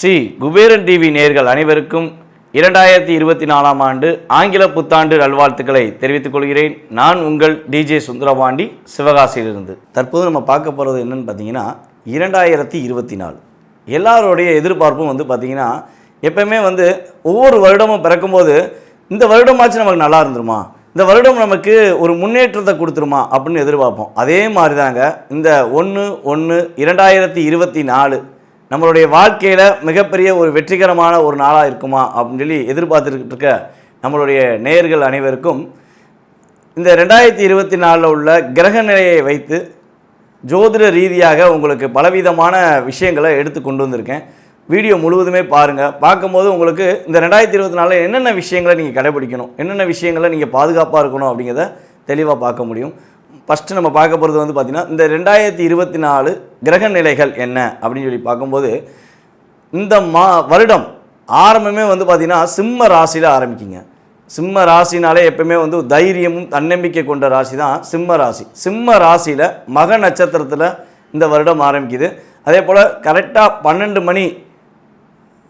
Sri Kuberan TV நேர்கள் அனைவருக்கும் இரண்டாயிரத்தி இருபத்தி நாலாம் ஆண்டு ஆங்கில புத்தாண்டு நல்வாழ்த்துக்களை தெரிவித்துக் கொள்கிறேன். நான் உங்கள் டிஜே சுந்தரபாண்டி சிவகாசியிலிருந்து. தற்போது நம்ம பார்க்க போகிறது என்னன்னு பார்த்தீங்கன்னா இரண்டாயிரத்தி இருபத்தி நாலு. எல்லாருடைய எதிர்பார்ப்பும் வந்து பார்த்தீங்கன்னா எப்பயுமே வந்து ஒவ்வொரு வருடமும் பிறக்கும்போது இந்த வருடமாச்சு நமக்கு நல்லா இருந்துருமா? இந்த வருடம் நமக்கு ஒரு முன்னேற்றத்தை கொடுத்துருமா அப்படின்னு எதிர்பார்ப்போம். அதே மாதிரி தாங்க இந்த ஒன்று ஒன்று இரண்டாயிரத்தி இருபத்தி நாலு நம்மளுடைய வாழ்க்கையில் மிகப்பெரிய ஒரு வெற்றிகரமான ஒரு நாளாக இருக்குமா அப்படின்னு சொல்லி எதிர்பார்த்துக்கிட்டு இருக்க நம்மளுடைய நேயர்கள் அனைவருக்கும் இந்த ரெண்டாயிரத்தி இருபத்தி நாலில் உள்ள கிரக நிலையை வைத்து ஜோதிட ரீதியாக உங்களுக்கு பலவிதமான விஷயங்களை எடுத்து கொண்டு வந்திருக்கேன். வீடியோ முழுவதுமே பாருங்கள் பார்க்கும்போது உங்களுக்கு இந்த ரெண்டாயிரத்தி இருபத்தி நாலில் என்னென்ன விஷயங்களை நீங்கள் கடைபிடிக்கணும் என்னென்ன விஷயங்களை நீங்கள் பாதுகாப்பாக இருக்கணும் அப்படிங்கிறத தெளிவாக பார்க்க முடியும். ஃபஸ்ட்டு நம்ம பார்க்க போகிறது வந்து பார்த்திங்கன்னா இந்த ரெண்டாயிரத்தி இருபத்தி நாலு கிரக நிலைகள் என்ன அப்படின்னு சொல்லி பார்க்கும்போது இந்த மா வருடம் ஆரம்பமே வந்து பார்த்திங்கன்னா சிம்ம ராசியில் ஆரம்பிக்குங்க. சிம்ம ராசினாலே எப்பவுமே வந்து தைரியமும் தன்னம்பிக்கை கொண்ட ராசி தான் சிம்ம ராசி. சிம்ம ராசியில் மக நட்சத்திரத்தில் இந்த வருடம் ஆரம்பிக்குது. அதே போல் கரெக்டாக பன்னெண்டு மணி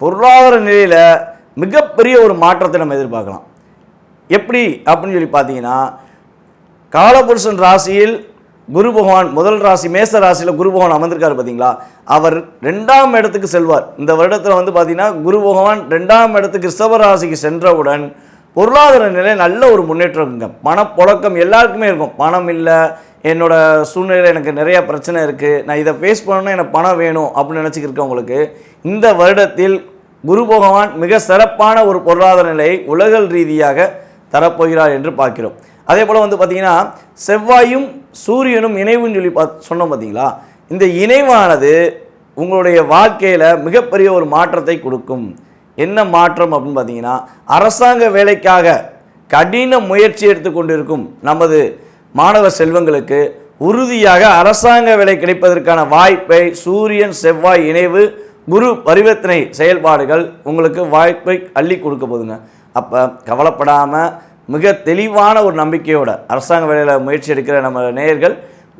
பொருளாதார நிலையில் மிகப்பெரிய ஒரு மாற்றத்தை நம்ம எதிர்பார்க்கலாம். எப்படி அப்படின்னு சொல்லி பார்த்தீங்கன்னா காலபுருஷன் ராசியில் குரு பகவான் முதல் ராசி மேச ராசியில் குரு பகவான் அமர்ந்திருக்காரு பார்த்தீங்களா? அவர் ரெண்டாம் இடத்துக்கு செல்வார். இந்த வருடத்தில் வந்து பார்த்தீங்கன்னா குரு பகவான் ரெண்டாம் இடத்துக்கு ரிஷப ராசிக்கு சென்றவுடன் பொருளாதார நிலை நல்ல ஒரு முன்னேற்றம் இருக்குங்க பணப்புழக்கம் எல்லாருக்குமே இருக்கும். பணம் இல்லை என்னோட சூழ்நிலையில் எனக்கு நிறைய பிரச்சனை இருக்குது நான் இதை ஃபேஸ் பண்ணணும்னா எனக்கு பணம் வேணும் அப்படின்னு நினச்சிக்கிருக்கவங்களுக்கு இந்த வருடத்தில் குரு பகவான் மிக சிறப்பான ஒரு பொருளாதார நிலையை உலகல் ரீதியாக தரப்போகிறார் என்று பார்க்கிறோம். அதே போல் வந்து பார்த்திங்கன்னா செவ்வாயும் சூரியனும் இணைவுன்னு சொல்லி பா சொன்னோம் பார்த்தீங்களா இந்த இணைவானது உங்களுடைய வாழ்க்கையில் மிகப்பெரிய ஒரு மாற்றத்தை கொடுக்கும். என்ன மாற்றம் அப்படின்னு பார்த்தீங்கன்னா அரசாங்க வேலைக்காக கடின முயற்சி எடுத்துக்கொண்டிருக்கும் நமது மாணவ செல்வங்களுக்கு உறுதியாக அரசாங்க வேலை கிடைப்பதற்கான வாய்ப்பை சூரியன் செவ்வாய் இணைவு குரு பரிவர்த்தனை செயல்பாடுகள் உங்களுக்கு வாய்ப்பை அள்ளி கொடுக்க போதுங்க. அப்போ கவலைப்படாமல் மிக தெளிவான ஒரு நம்பிக்கையோட அரசாங்க வேலையில் முயற்சி எடுக்கிற நம்ம நேயர்கள்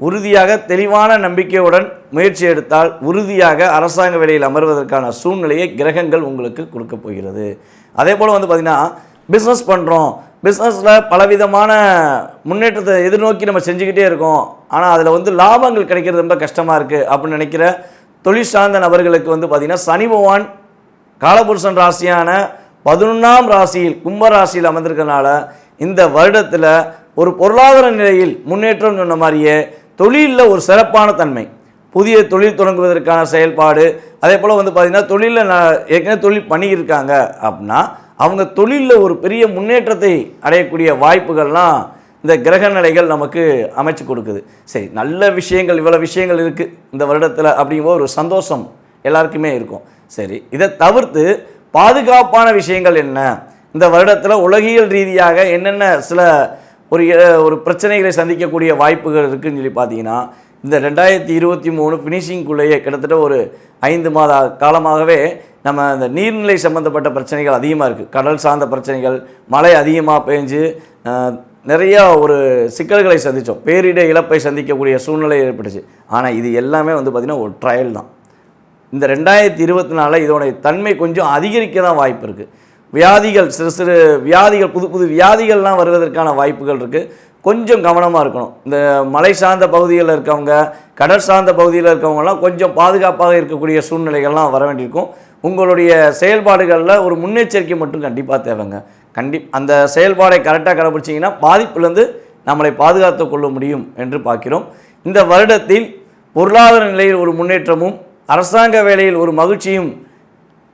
உறுதியாக தெளிவான நம்பிக்கையுடன் முயற்சி எடுத்தால் உறுதியாக அரசாங்க வேலையில் அமர்வதற்கான சூழ்நிலையை கிரகங்கள் உங்களுக்கு கொடுக்க போகிறது. அதே போல் வந்து பார்த்திங்கன்னா பிஸ்னஸ் பண்ணுறோம் பிஸ்னஸில் பலவிதமான முன்னேற்றத்தை எதிர்நோக்கி நம்ம செஞ்சுக்கிட்டே இருக்கோம். ஆனால் அதில் வந்து லாபங்கள் கிடைக்கிறது ரொம்ப கஷ்டமாக இருக்குது அப்படின்னு நினைக்கிற தொழில் சார்ந்த நபர்களுக்கு வந்து பார்த்திங்கன்னா சனி பகவான் காலபுருஷன் ராசியான பதினொன்றாம் ராசியில் கும்ப ராசியில் அமர்ந்திருக்கனால இந்த வருடத்தில் ஒரு பொருளாதார நிலையில் முன்னேற்றம் சொன்ன மாதிரியே தொழிலில் ஒரு சிறப்பான தன்மை. புதிய தொழில் தொடங்குவதற்கான செயல்பாடு அதே போல் வந்து பார்த்திங்கன்னா தொழிலில் ஏற்கனவே தொழில் பண்ணியிருக்காங்க அப்படின்னா அவங்க தொழிலில் ஒரு பெரிய முன்னேற்றத்தை அடையக்கூடிய வாய்ப்புகள்லாம் இந்த கிரக நிலைகள் நமக்கு அமைச்சு கொடுக்குது. சரி நல்ல விஷயங்கள் இவ்வளோ விஷயங்கள் இருக்குது இந்த வருடத்தில் அப்படிங்கும்போது ஒரு சந்தோஷம் எல்லாருக்குமே இருக்கும். சரி இதை தவிர்த்து பாதுகாப்பான விஷயங்கள் என்ன? இந்த வருடத்தில் உலகியல் ரீதியாக என்னென்ன சில ஒரு ஒரு பிரச்சனைகளை சந்திக்கக்கூடிய வாய்ப்புகள் இருக்குதுன்னு சொல்லி பார்த்தீங்கன்னா இந்த ரெண்டாயிரத்தி இருபத்தி மூணு ஃபினிஷிங்குள்ளேயே கிட்டத்தட்ட ஒரு ஐந்து மாத காலமாகவே நம்ம இந்த நீர்நிலை சம்மந்தப்பட்ட பிரச்சனைகள் அதிகமாக இருக்குது கடல் சார்ந்த பிரச்சனைகள் மழை அதிகமாக பெஞ்சு நிறையா ஒரு சிக்கல்களை சந்தித்தோம் பேரிட இழப்பை சந்திக்கக்கூடிய சூழ்நிலை ஏற்பட்டுச்சு. ஆனால் இது எல்லாமே வந்து பார்த்திங்கன்னா ஒரு ட்ரையல் தான். இந்த ரெண்டாயிரத்தி இருபத்தி நாலில் இதோடைய தன்மை கொஞ்சம் அதிகரிக்க தான் வாய்ப்பு இருக்குது வியாதிகள் சிறு சிறு வியாதிகள் புது புது வியாதிகள்லாம் வருவதற்கான வாய்ப்புகள் இருக்குது கொஞ்சம் கவனமாக இருக்கணும். இந்த மலை சார்ந்த பகுதியில் இருக்கவங்க கடல் சார்ந்த பகுதியில் இருக்கவங்கலாம் கொஞ்சம் பாதுகாப்பாக இருக்கக்கூடிய சூழ்நிலைகள்லாம் வர வேண்டியிருக்கும். உங்களுடைய செயல்பாடுகளில் ஒரு முன்னெச்சரிக்கை மட்டும் கண்டிப்பாக தேவைங்க. கண்டி அந்த செயல்பாடை கரெக்டாக கடைபிடிச்சிங்கன்னா பாதிப்புலேருந்து நம்மளை பாதுகாத்து கொள்ள முடியும் என்று பார்க்கிறோம். இந்த வருடத்தில் பொருளாதார நிலையில் ஒரு முன்னேற்றமும் அரசாங்க வேலையில் ஒரு மகிழ்ச்சியும்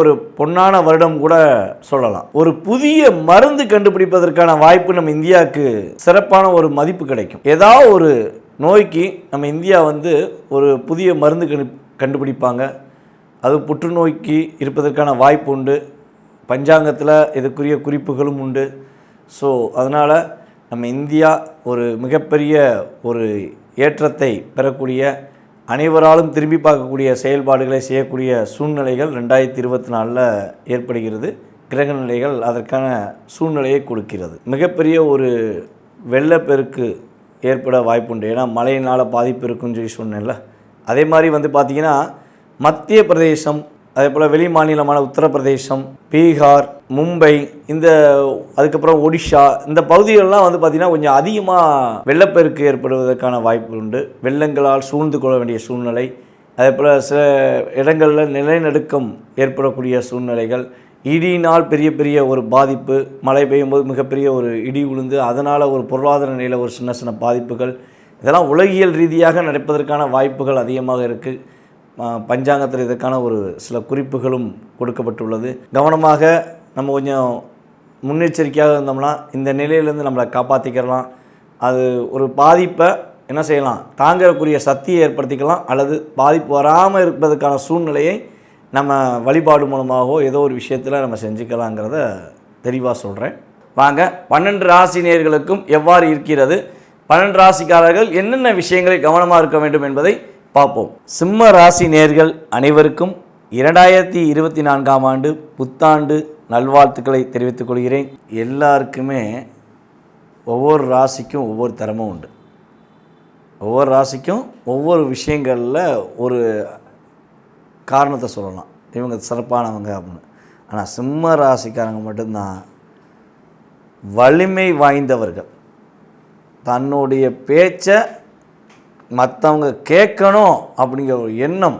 ஒரு பொன்னான வருடம் கூட சொல்லலாம். ஒரு புதிய மருந்து கண்டுபிடிப்பதற்கான வாய்ப்பு நம்ம இந்தியாவுக்கு சிறப்பான ஒரு மதிப்பு கிடைக்கும். ஏதாவது ஒரு நோய்க்கு நம்ம இந்தியா வந்து ஒரு புதிய மருந்து கண்டு கண்டுபிடிப்பாங்க. அது புற்றுநோய்க்கு இருப்பதற்கான வாய்ப்பு உண்டு. பஞ்சாங்கத்தில் இதுக்குரிய குறிப்புகளும் உண்டு. ஸோ அதனால் நம்ம இந்தியா ஒரு மிகப்பெரிய ஒரு ஏற்றத்தை பெறக்கூடிய அனைவராலும் திரும்பி பார்க்கக்கூடிய செயல்பாடுகளை செய்யக்கூடிய சூழ்நிலைகள் ரெண்டாயிரத்தி இருபத்தி நாலில் ஏற்படுகிறது. கிரக நிலைகள் அதற்கான சூழ்நிலையை கொடுக்கிறது. மிகப்பெரிய ஒரு வெள்ளப்பெருக்கு ஏற்பட வாய்ப்புண்டு. ஏன்னா மழையினால் பாதிப்பு இருக்குன்னு சொல்லி சொன்னேன்ல. அதே மாதிரி வந்து பார்த்திங்கன்னா மத்திய பிரதேசம் அதே போல் வெளி மாநிலமான உத்தரப்பிரதேசம் பீகார் மும்பை இந்த அதுக்கப்புறம் ஒடிஷா இந்த பகுதிகளெலாம் வந்து பார்த்திங்கன்னா கொஞ்சம் அதிகமாக வெள்ளப்பெருக்கு ஏற்படுவதற்கான வாய்ப்பு உண்டு. வெள்ளங்களால் சூழ்ந்து கொள்ள வேண்டிய சூழ்நிலை அதே போல் சில இடங்களில் நிலநடுக்கம் ஏற்படக்கூடிய சூழ்நிலைகள் இடியினால் பெரிய பெரிய ஒரு பாதிப்பு மழை பெய்யும் போது மிகப்பெரிய ஒரு இடி உளுந்து அதனால் ஒரு பொருளாதார நிலையில் ஒரு சின்ன சின்ன பாதிப்புகள் இதெல்லாம் உலகியல் ரீதியாக நடப்பதற்கான வாய்ப்புகள் அதிகமாக இருக்குது பஞ்சாங்கத்தில் இதற்கான ஒரு சில குறிப்புகளும் கொடுக்கப்பட்டுள்ளது. கவனமாக நம்ம கொஞ்சம் முன்னெச்சரிக்கையாக இருந்தோம்னா இந்த நிலையிலேருந்து நம்மளை காப்பாற்றிக்கிறலாம் அது ஒரு பாதிப்பை என்ன செய்யலாம்? தாங்கக்கூடிய சக்தியை ஏற்படுத்திக்கலாம். அல்லது பாதிப்பு வராமல் இருப்பதற்கான சூழ்நிலையை நம்ம வழிபாடு மூலமாகவோ ஏதோ ஒரு விஷயத்தில் நம்ம செஞ்சுக்கலாங்கிறத தெளிவாக சொல்கிறேன் வாங்க பன்னெண்டு ராசி நேர்களுக்கும் எவ்வாறு இருக்கிறது? பன்னெண்டு ராசிக்காரர்கள் என்னென்ன விஷயங்களை கவனமாக இருக்க வேண்டும் என்பதை பார்ப்போம். சிம்ம ராசி நேர்கள் அனைவருக்கும் இரண்டாயிரத்தி இருபத்தி நான்காம் ஆண்டு புத்தாண்டு நல்வாழ்த்துக்களை தெரிவித்துக் கொள்கிறேன். எல்லாருக்குமே ஒவ்வொரு ராசிக்கும் ஒவ்வொரு திறமும் உண்டு. ஒவ்வொரு ராசிக்கும் ஒவ்வொரு விஷயங்களில் ஒரு காரணத்தை சொல்லலாம். இவங்க சிறப்பானவங்க அப்படின்னு. ஆனால் சிம்ம ராசிக்காரங்க மட்டும்தான் வலிமை வாய்ந்தவர்கள். தன்னுடைய பேச்சை மற்றவங்க கேட்கணும் அப்படிங்கிற ஒரு எண்ணம்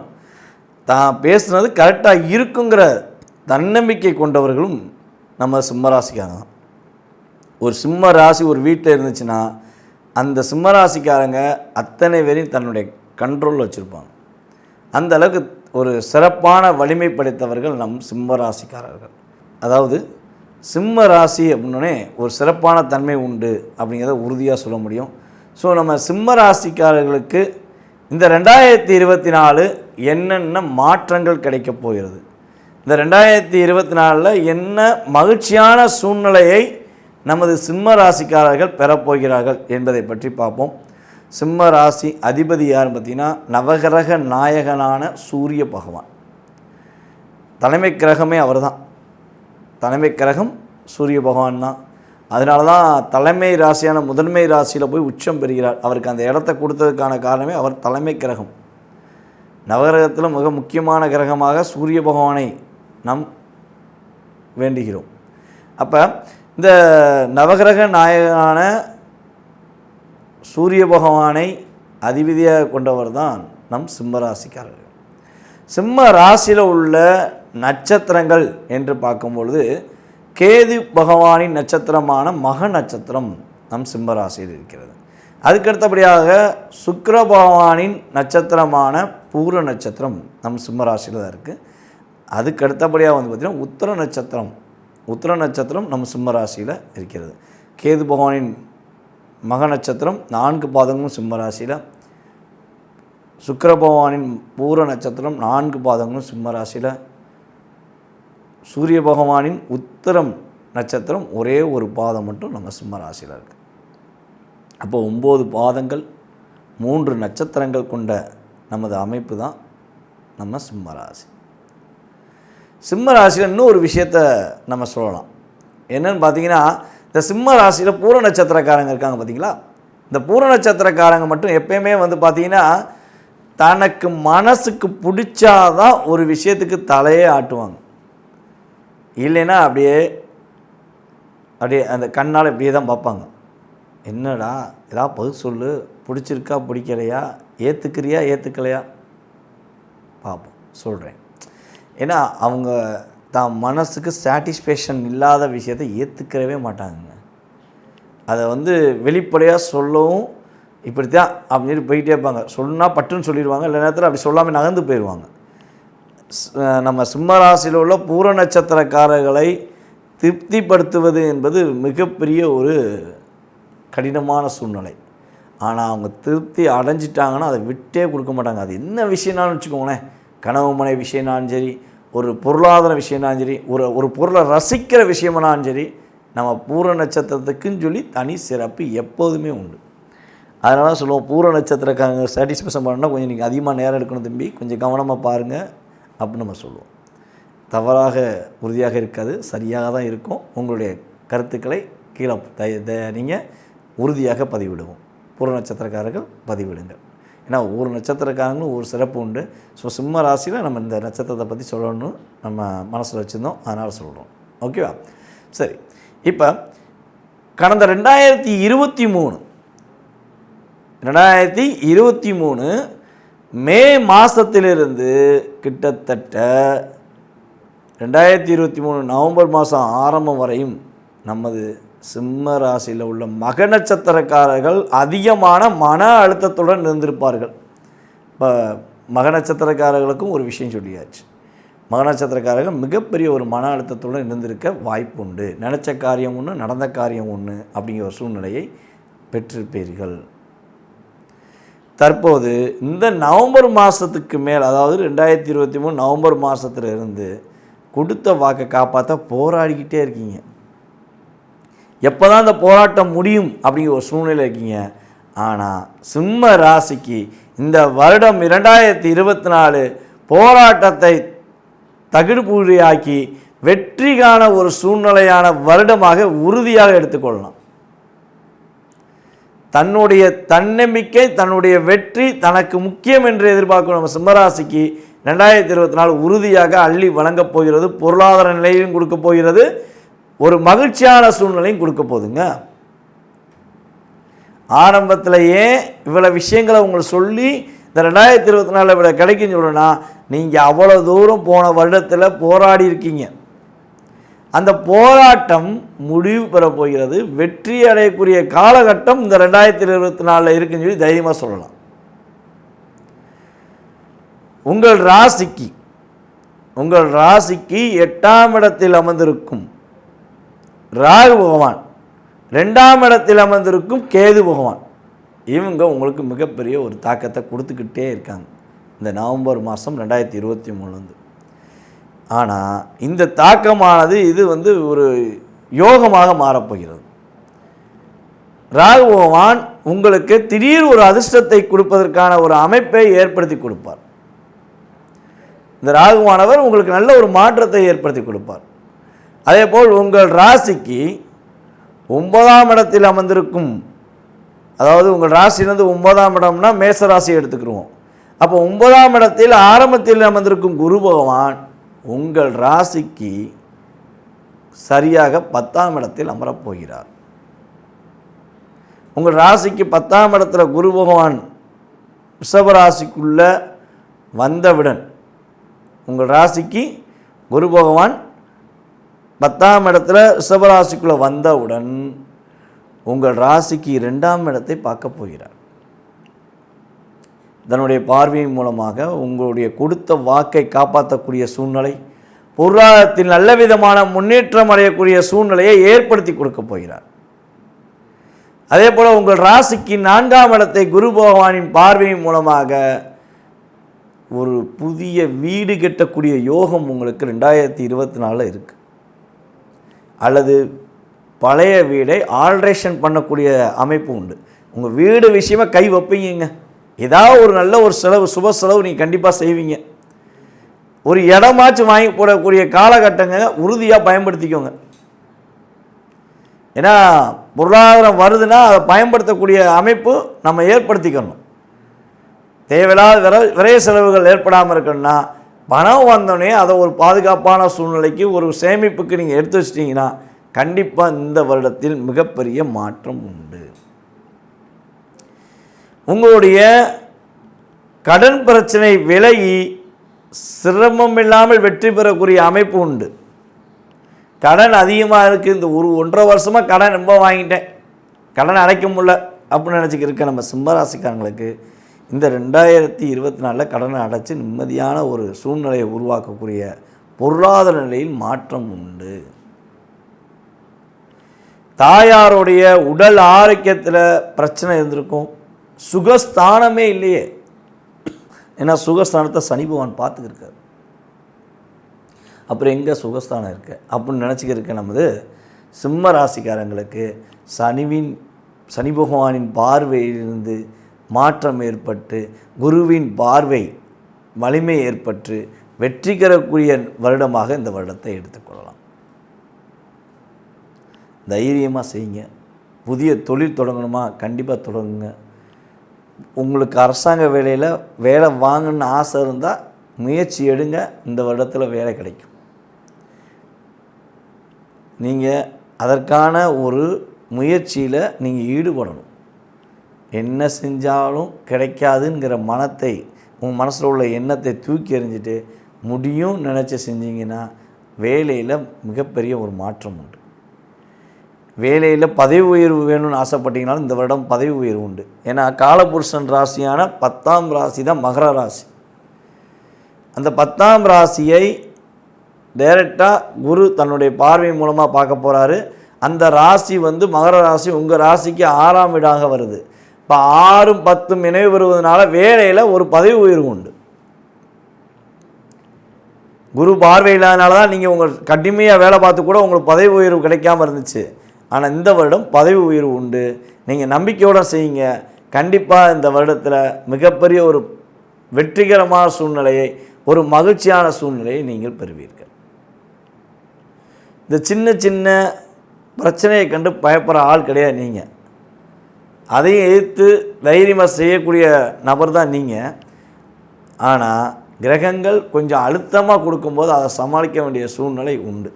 தான் பேசுனது கரெக்டாக இருக்குங்கிற தன்னம்பிக்கை கொண்டவர்களும் நம்ம சிம்மராசிக்காரங்க தான். ஒரு சிம்ம ராசி ஒரு வீட்டில் இருந்துச்சுன்னா அந்த சிம்மராசிக்காரங்க அத்தனை பேரையும் தன்னுடைய கண்ட்ரோலில் வச்சுருப்பாங்க. அந்த அளவுக்கு ஒரு சிறப்பான வலிமை படைத்தவர்கள் நம் சிம்ம ராசிக்காரர்கள். அதாவது சிம்ம ராசி அப்படின்னே ஒரு சிறப்பான தன்மை உண்டு அப்படிங்கிறத உறுதியாக சொல்ல முடியும். ஸோ நம்ம சிம்ம ராசிக்காரர்களுக்கு இந்த ரெண்டாயிரத்தி இருபத்தி நாலு என்னென்ன மாற்றங்கள் கிடைக்கப் போகிறது? இந்த ரெண்டாயிரத்தி இருபத்தி நாலில் என்ன மகிழ்ச்சியான சூழ்நிலையை நமது சிம்ம ராசிக்காரர்கள் பெறப்போகிறார்கள் என்பதை பற்றி பார்ப்போம். சிம்ம ராசி அதிபதி யார் பார்த்தீங்கன்னா நவகிரக நாயகனான சூரிய பகவான். தலைமை கிரகமே அவர்தான். தலைமை கிரகம் சூரிய பகவான் தான். அதனால தான் தலைமை ராசியான முதன்மை ராசியில் போய் உச்சம் பெறுகிறார். அவருக்கு அந்த இடத்த கொடுத்ததுக்கான காரணமே அவர் தலைமை கிரகம். நவகிரகத்தில் மிக முக்கியமான கிரகமாக சூரிய பகவானை நாம் வேண்டுகிறோம். அப்போ இந்த நவகிரக நாயகனான சூரிய பகவானை அதிபதியாக கொண்டவர் தான் நம் சிம்ம ராசிக்காரர்கள். சிம்ம ராசியில் உள்ள நட்சத்திரங்கள் என்று பார்க்கும்பொழுது கேது பகவானின் நட்சத்திரமான மக நட்சத்திரம் நம் சிம்மராசியில் இருக்கிறது. அதுக்கடுத்தபடியாக சுக்கர பகவானின் நட்சத்திரமான பூர நட்சத்திரம் நம் சிம்மராசியில் தான் இருக்குது அதுக்கு அடுத்தபடியாக வந்து பார்த்திங்கன்னா உத்தர நட்சத்திரம் உத்தர நட்சத்திரம் நம் சிம்மராசியில் இருக்கிறது. கேது பகவானின் மக நட்சத்திரம் நான்கு பாதங்களும் சிம்மராசியில் சுக்கர பகவானின் பூர நட்சத்திரம் நான்கு பாதங்களும் சிம்மராசியில் சூரிய பகவானின் உத்தரம் நட்சத்திரம் ஒரே ஒரு பாதம் மட்டும் நம்ம சிம்ம ராசியில் இருக்குது அப்போ ஒம்பது பாதங்கள் மூன்று நட்சத்திரங்கள் கொண்ட நமது அமைப்பு தான் நம்ம சிம்ம ராசி. சிம்ம ராசியில் இன்னும் ஒரு விஷயத்த நம்ம சொல்லலாம். என்னென்னு பார்த்தீங்கன்னா இந்த சிம்ம ராசியில் பூர நட்சத்திரக்காரங்க இருக்காங்க பார்த்தீங்களா இந்த பூர நட்சத்திரக்காரங்க மட்டும் எப்பயுமே வந்து பார்த்தீங்கன்னா தனக்கு மனசுக்கு பிடிச்சாதான் ஒரு விஷயத்துக்கு தலையே ஆட்டுவாங்க. இல்லைன்னா அப்படியே அப்படியே அந்த கண்ணால் இப்படியே தான் பார்ப்பாங்க. என்னடா ஏதாவது பதில் சொல்லு பிடிச்சிருக்கா பிடிக்கலையா ஏற்றுக்கிறியா ஏற்றுக்கலையா பார்ப்போம் சொல்கிறேன் ஏன்னா அவங்க தான் மனசுக்கு சாட்டிஸ்ஃபேக்ஷன் இல்லாத விஷயத்தை ஏற்றுக்கிறவே மாட்டாங்க அதை வந்து வெளிப்படையாக சொல்லவும் இப்படி தான் அப்படின்னு போயிட்டே இருப்பாங்க. சொன்னால் பட்டுன்னு சொல்லிடுவாங்க இல்லை நேரத்தில் அப்படி சொல்லாமல் நகர்ந்து போயிடுவாங்க. நம்ம சிம்மராசியில் உள்ள பூர நட்சத்திரக்காரர்களை திருப்திப்படுத்துவது என்பது மிகப்பெரிய ஒரு கடினமான சூழ்நிலை. ஆனால் அவங்க திருப்தி அடைஞ்சிட்டாங்கன்னா அதை விட்டே கொடுக்க மாட்டாங்க. அது என்ன விஷயம்னாலும் வச்சுக்கோங்களேன். கனவு மனை விஷயம்னாலும் சரி ஒரு பொருளாதார விஷயம்னாலும் சரி ஒரு ஒரு பொருளை ரசிக்கிற விஷயம்னாலும் சரி நம்ம பூர நட்சத்திரத்துக்குன்னு சொல்லி தனி சிறப்பு எப்போதுமே உண்டு. அதனால சொல்லுவோம் பூர நட்சத்திரக்காரங்க சாட்டிஸ்ஃபேக்ஷன் பண்ணணும்னா கொஞ்சம் நீங்கள் அதிகமாக நேரம் எடுக்கணும் தம்பி. கொஞ்சம் கவனமாக பாருங்கள் அப்படின்னு நம்ம சொல்லுவோம். தவறாக உறுதியாக இருக்காது சரியாக தான் இருக்கும். உங்களுடைய கருத்துக்களை கீழே த- த- நீங்கள் உறுதியாக பதிவிடுவோம். பூர நட்சத்திரக்காரர்கள் பதிவிடுங்கள். ஏன்னா ஒவ்வொரு நட்சத்திரக்காரங்களும் ஒரு சிறப்பு உண்டு. ஸோ சிம்ம ராசியில் நம்ம இந்த நட்சத்திரத்தை பற்றி சொல்லணும்னு நம்ம மனசில் வச்சுருந்தோம். அதனால் சொல்கிறோம் ஓகேவா? சரி. இப்போ கடந்த ரெண்டாயிரத்தி இருபத்தி மூணு ரெண்டாயிரத்தி இருபத்தி மூணு மே மாதத்திலிருந்து கிட்டத்தட்ட ரெண்டாயிரத்தி இருபத்தி மூணு நவம்பர் மாதம் ஆரம்பம் வரையும் நமது சிம்ம ராசியில் உள்ள மக நட்சத்திரக்காரர்கள் அதிகமான மன அழுத்தத்துடன் இருந்திருப்பார்கள். இப்போ மக நட்சத்திரக்காரர்களுக்கும் ஒரு விஷயம் சொல்லியாச்சு. மக நட்சத்திரக்காரர்கள் மிகப்பெரிய ஒரு மன அழுத்தத்துடன் இருந்திருக்க வாய்ப்பு உண்டு. நினச்ச காரியம் ஒன்று நடந்த காரியம் ஒன்று அப்படிங்கிற ஒரு சூழ்நிலையை பெற்றிருப்பீர்கள். தற்போது இந்த நவம்பர் மாதத்துக்கு மேல் அதாவது ரெண்டாயிரத்தி இருபத்தி மூணு நவம்பர் மாதத்துல இருந்து கொடுத்த வாக்கை காப்பாற்ற போராடிக்கிட்டே இருக்கீங்க. எப்போ தான் இந்த போராட்டம் முடியும் அப்படிங்கிற ஒரு சூழ்நிலை இருக்கீங்க. ஆனால் சிம்ம ராசிக்கு இந்த வருடம் இரண்டாயிரத்தி இருபத்தி நாலு போராட்டத்தை தகுடுபூடியாக்கி வெற்றிக்கான ஒரு சூழ்நிலையான வருடமாக உறுதியாக எடுத்துக்கொள்ளலாம். தன்னுடைய தன்னம்பிக்கை தன்னுடைய வெற்றி தனக்கு முக்கியம் என்று எதிர்பார்க்கும் நம்ம சிம்மராசிக்கு ரெண்டாயிரத்தி இருபத்தி நாலு உறுதியாக அள்ளி வழங்கப் போகிறது பொருளாதார நிலையிலும் கொடுக்க போகிறது ஒரு மகிழ்ச்சியான சூழ்நிலையும் கொடுக்க போகுதுங்க. ஆரம்பத்திலேயே இவ்வளோ விஷயங்களை உங்களுக்கு சொல்லி இந்த ரெண்டாயிரத்தி இருபத்தி நாலில் இவ்வளோ கிடைக்குன்னு சொல்லணும்னா நீங்கள் அவ்வளோ தூரம் போன வருடத்தில் போராடி இருக்கீங்க. அந்த போராட்டம் முடிவு பெற போகிறது. வெற்றி அடையக்கூடிய காலகட்டம் இந்த ரெண்டாயிரத்தி இருபத்தி நாலில் இருக்குன்னு சொல்லி தைரியமாக சொல்லலாம். உங்கள் ராசிக்கு உங்கள் ராசிக்கு எட்டாம் இடத்தில் அமர்ந்திருக்கும் ராகு பகவான் ரெண்டாம் இடத்தில் அமர்ந்திருக்கும் கேது பகவான் இவங்க உங்களுக்கு மிகப்பெரிய ஒரு தாக்கத்தை கொடுத்துக்கிட்டே இருக்காங்க. இந்த நவம்பர் மாதம் ரெண்டாயிரத்தி இருபத்தி மூணுலேருந்து ஆனால் இந்த தாக்கமானது இது வந்து ஒரு யோகமாக மாறப்போகிறது. ராகு பகவான் உங்களுக்கு திடீர் ஒரு அதிர்ஷ்டத்தை கொடுப்பதற்கான ஒரு அமைப்பை ஏற்படுத்தி கொடுப்பார். இந்த ராகுவானவர் உங்களுக்கு நல்ல ஒரு மாற்றத்தை ஏற்படுத்தி கொடுப்பார். அதே போல் உங்கள் ராசிக்கு ஒன்பதாம் இடத்தில் அமர்ந்திருக்கும் அதாவது உங்கள் ராசியிலிருந்து ஒன்பதாம் இடம்னா மேச ராசி எடுத்துக்கிருவோம் அப்போ ஒன்பதாம் இடத்தில் ஆரம்பத்தில் அமர்ந்திருக்கும் குரு பகவான் உங்கள் ராசிக்கு சரியாக பத்தாம் இடத்தில் அமரப் போகிறார் உங்கள் ராசிக்கு பத்தாம் இடத்துல குரு பகவான் ரிஷபராசிக்குள்ள வந்தவுடன் உங்கள் ராசிக்கு குரு பகவான் பத்தாம் இடத்துல ரிஷபராசிக்குள்ளே வந்தவுடன் உங்கள் ராசிக்கு இரண்டாம் இடத்தை பார்க்க போகிறார். தன்னுடைய பார்வையின் மூலமாக உங்களுடைய கொடுத்த வாக்கை காப்பாற்றக்கூடிய சூழ்நிலை பொருளாதாரத்தில் நல்ல விதமான முன்னேற்றம் அடையக்கூடிய சூழ்நிலையை ஏற்படுத்தி கொடுக்க போகிறார். அதே போல் உங்கள் ராசிக்கு நான்காம் இடத்தை குரு பகவானின் பார்வையின் மூலமாக ஒரு புதிய வீடு கட்டக்கூடிய யோகம் உங்களுக்கு ரெண்டாயிரத்தி இருபத்தி நாலில் இருக்குது அல்லது பழைய வீடை ஆல்ட்ரேஷன் பண்ணக்கூடிய அமைப்பு உண்டு. உங்கள் வீடு விஷயமாக கை வைப்பீங்க ஏதாவது ஒரு நல்ல ஒரு செலவு சுப செலவு நீங்கள் கண்டிப்பாக செய்வீங்க. ஒரு இடமாச்சும் வாங்கி போடக்கூடிய காலகட்டங்க உறுதியாக பயன்படுத்திக்கோங்க. ஏன்னா பொருளாதாரம் வருதுன்னா அதை பயன்படுத்தக்கூடிய அமைப்பு நம்ம ஏற்படுத்திக்கணும். தேவையில்லாத விர விரைய செலவுகள் ஏற்படாமல் இருக்கணும்னா பணம் வந்தோடனே அதை ஒரு பாதுகாப்பான சூழ்நிலைக்கு ஒரு சேமிப்புக்கு நீங்கள் எடுத்து வச்சிட்டிங்கன்னா கண்டிப்பாக இந்த வருடத்தில் மிகப்பெரிய மாற்றம் உண்டு. உங்களுடைய கடன் பிரச்சனை விலகி சிரமம் இல்லாமல் வெற்றி பெறக்கூடிய அமைப்பு உண்டு. கடன் அதிகமாக இருக்குது இந்த ஒரு ஒன்றரை வருஷமாக கடன் ரொம்ப வாங்கிட்டேன். கடன் அடைக்க முடியல அப்படின்னு நினச்சிக்க இருக்க நம்ம சிம்மராசிக்காரங்களுக்கு இந்த ரெண்டாயிரத்தி இருபத்தி நாலில் கடனை அடைச்சி நிம்மதியான ஒரு சூழ்நிலையை உருவாக்கக்கூடிய பொருளாதார நிலையில் மாற்றம் உண்டு. தாயாருடைய உடல் ஆரோக்கியத்தில் பிரச்சனை இருந்திருக்கும். சுகஸ்தானமே இல்லையே. ஏன்னா சுகஸ்தானத்தை சனி பகவான் பார்த்துக்கிருக்காரு. அப்புறம் எங்கே சுகஸ்தானம் இருக்கு? அப்படின்னு நினச்சிக்கிருக்க நமது சிம்ம ராசிக்காரங்களுக்கு சனிவின் சனி பகவானின் பார்வையிலிருந்து மாற்றம் ஏற்பட்டு குருவின் பார்வை வலிமை ஏற்பட்டு வெற்றிகரக்கூடிய வருடமாக இந்த வருடத்தை எடுத்துக்கொள்ளலாம் தைரியமாக செய்யுங்க. புதிய தொழில் தொடங்கணுமா? கண்டிப்பாக தொடங்குங்க. உங்களுக்கு அரசாங்க வேலையில் வேலை வாங்கணும்னு ஆசை இருந்தால் முயற்சி எடுங்க. இந்த வருடத்தில் வேலை கிடைக்கும். நீங்கள் அதற்கான ஒரு முயற்சியில் நீங்கள் ஈடுபடணும். என்ன செஞ்சாலும் கிடைக்காதுங்கிற மனத்தை உங்கள் மனசில் உள்ள எண்ணத்தை தூக்கி எறிஞ்சிட்டு முடியும் நினச்சி செஞ்சீங்கன்னா வேலையில் மிகப்பெரிய ஒரு மாற்றம் உண்டு. வேலையில் பதவி உயர்வு வேணும்னு ஆசைப்பட்டீங்கனாலும் இந்த வருடம் பதவி உயர்வு உண்டு. ஏன்னா காலபுருஷன் ராசியான பத்தாம் ராசி தான் மகர ராசி. அந்த பத்தாம் ராசியை டைரெக்டாக குரு தன்னுடைய பார்வை மூலமாக பார்க்க போகிறாரு அந்த ராசி வந்து மகர ராசி உங்கள் ராசிக்கு ஆறாம் வீடாக வருது. இப்போ ஆறும் பத்தும் நினைவு வருவதனால வேலையில் ஒரு பதவி உயர்வு உண்டு. குரு பார்வை இல்லாதனால தான் நீங்கள் உங்கள் கடுமையாக வேலை பார்த்து கூட உங்களுக்கு பதவி உயர்வு கிடைக்காம இருந்துச்சு. ஆனால் இந்த வருடம் பதவி உயர்வு உண்டு. நீங்கள் நம்பிக்கையோடு செய்யுங்க. கண்டிப்பாக இந்த வருடத்தில் மிகப்பெரிய ஒரு வெற்றிகரமான சூழ்நிலையை ஒரு மகிழ்ச்சியான சூழ்நிலையை நீங்கள் பெறுவீர்கள். இந்த சின்ன சின்ன பிரச்சனையை கண்டு பயப்படுற ஆள் கிடையாது நீங்கள் அதையும் எதிர்த்து தைரியமாக செய்யக்கூடிய நபர் தான் நீங்கள் ஆனால் கிரகங்கள் கொஞ்சம் அழுத்தமாக கொடுக்கும்போது அதை சமாளிக்க வேண்டிய சூழ்நிலை உண்டு.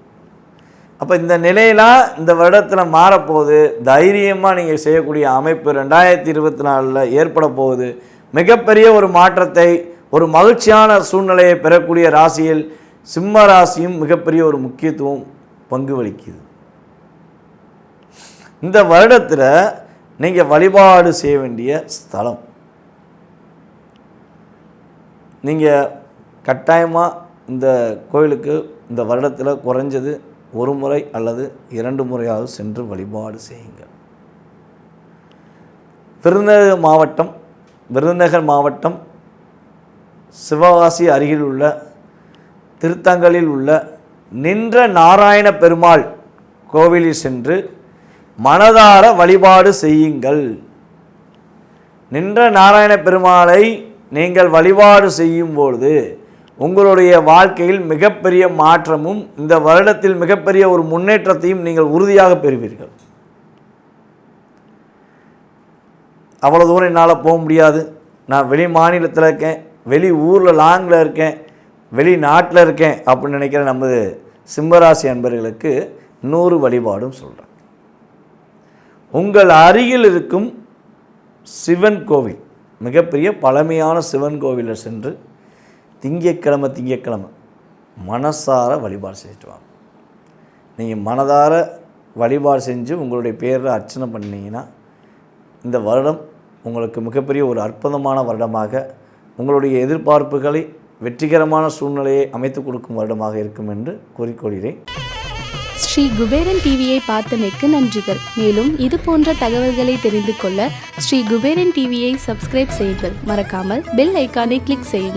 அப்போ இந்த நிலையெல்லாம் இந்த வருடத்தில் மாறப்போகுது. தைரியமாக நீங்கள் செய்யக்கூடிய அமைப்பு ரெண்டாயிரத்தி இருபத்தி நாலில் ஏற்பட போகுது. மிகப்பெரிய ஒரு மாற்றத்தை ஒரு மகிழ்ச்சியான சூழ்நிலையை பெறக்கூடிய ராசியில் சிம்ம ராசியும் மிகப்பெரிய ஒரு முக்கியத்துவம் பங்கு வகிக்குது. இந்த வருடத்தில் நீங்கள் வழிபாடு செய்ய வேண்டிய ஸ்தலம். நீங்கள் கட்டாயமாக இந்த கோயிலுக்கு இந்த வருடத்தில் குறைஞ்சது ஒரு முறை அல்லது இரண்டு முறையாவது சென்று வழிபாடு செய்யுங்கள். விருதுநகர் மாவட்டம் விருதுநகர் மாவட்டம் சிவகாசி அருகில் உள்ள திருத்தங்கலில் உள்ள நின்ற நாராயண பெருமாள் கோவிலில் சென்று மனதார வழிபாடு செய்யுங்கள். நின்ற நாராயண பெருமாளை நீங்கள் வழிபாடு செய்யும் பொழுது உங்களுடைய வாழ்க்கையில் மிகப்பெரிய மாற்றமும் இந்த வருடத்தில் மிகப்பெரிய ஒரு முன்னேற்றத்தையும் நீங்கள் உறுதியாக பெறுவீர்கள். அவ்வளோ தூரம் என்னால் போக முடியாது. நான் வெளி மாநிலத்தில் இருக்கேன் வெளி ஊரில் லாங்கில் இருக்கேன் வெளிநாட்டில் இருக்கேன் அப்படின்னு நினைக்கிற நமது சிம்மராசி அன்பர்களுக்கு இன்னொரு வழிபாடும் சொல்கிறேன் உங்கள் அருகில் இருக்கும் சிவன் கோவில் மிகப்பெரிய பழமையான சிவன் கோவிலில் சென்று திங்கக்கிழமை திங்கக்கிழமை மனசார வழிபாடு செஞ்சுட்டு வாங்க. நீங்கள் மனதார வழிபாடு செஞ்சு உங்களுடைய பேரில் அர்ச்சனை பண்ணிங்கன்னா இந்த வருடம் உங்களுக்கு மிகப்பெரிய ஒரு அற்புதமான வருடமாக உங்களுடைய எதிர்பார்ப்புகளை வெற்றிகரமான சூழ்நிலையை அமைத்து கொடுக்கும் வருடமாக இருக்கும் என்று கூறிக்கொள்கிறேன். ஸ்ரீ குபேரன் டிவியை பார்த்தமைக்கு நன்றிகள். மேலும் இது போன்ற தகவல்களை தெரிந்து கொள்ள ஸ்ரீ குபேரன் டிவியை சப்ஸ்கிரைப் செய்யுங்கள். மறக்காமல் பெல் ஐக்கானை கிளிக் செய்யுங்கள்.